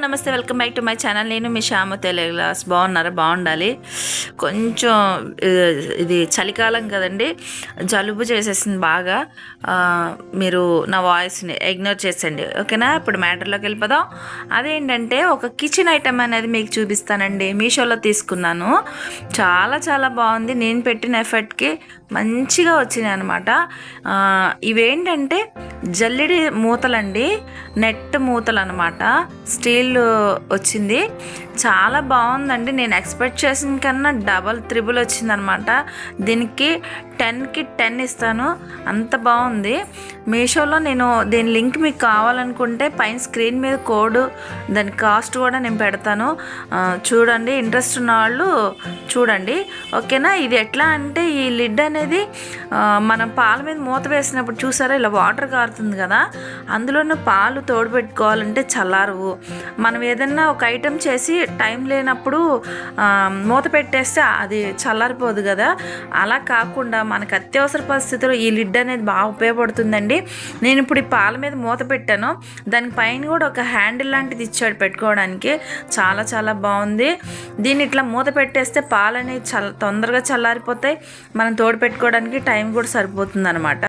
నమస్తే welcome back to my channel. నేను మీ శ్యామ గ్లాస్ బాగున్నారా? బాగుండాలి. కొంచెం ఇది చలికాలం కదండి. జలుబు చేసేసింది బాగా. మీరు నా వాయిస్ని ఇగ్నోర్ చేసండి ఓకేనా? ఇప్పుడు మ్యాటర్లోకి వెళ్ళిపోదాం. అదేంటంటే ఒక కిచెన్ ఐటమ్ అనేది మీకు చూపిస్తానండి. మీషోలో తీసుకున్నాను. చాలా చాలా బాగుంది. నేను పెట్టిన ఎఫర్ట్కి మంచిగా వచ్చినాయి అనమాట ఇవేంటంటే జల్లెడి మూతలండి నెట్ మూతలు అనమాట స్టీల్ వచ్చింది. చాలా బాగుందండి. నేను ఎక్స్పెక్ట్ చేసిన కన్నా డబల్ త్రిబుల్ వచ్చిందనమాట. దీనికి టెన్కి టెన్ ఇస్తాను. అంత బాగుంది. మీషోలో నేను దీని లింక్ మీకు కావాలనుకుంటే పైన స్క్రీన్ మీద కోడ్ దాని కాస్ట్ కూడా నేను పెడతాను. చూడండి. ఇంట్రెస్ట్ ఉన్న వాళ్ళు చూడండి. ఓకేనా? ఇది ఎట్లా అంటే ఈ లిడ్ అనేది మనం పాల మీద మూత వేసినప్పుడు చూసారా? ఇలా వాటర్ కారుతుంది కదా అందులోనూ పాలు తోడుపెట్టుకోవాలంటే చల్లారవు. మనం ఏదన్నా ఒక ఐటెం చేసి టైం లేనప్పుడు మూత పెట్టేస్తే అది చల్లారిపోదు కదా. అలా కాకుండా మనకు అత్యవసర పరిస్థితిలో ఈ లిడ్ అనేది బాగా ఉపయోగపడుతుందండి. నేను ఇప్పుడు ఈ పాల మీద మూత పెట్టాను. దానిపైన కూడా ఒక హ్యాండిల్ లాంటిది ఇచ్చాడు పెట్టుకోవడానికి. చాలా చాలా బాగుంది. దీన్ని ఇట్లా మూత పెట్టేస్తే పాలు అనేవి చల్ల తొందరగా చల్లారిపోతాయి. మనం తోడు పెట్టుకోవడానికి టైం కూడా సరిపోతుంది అనమాట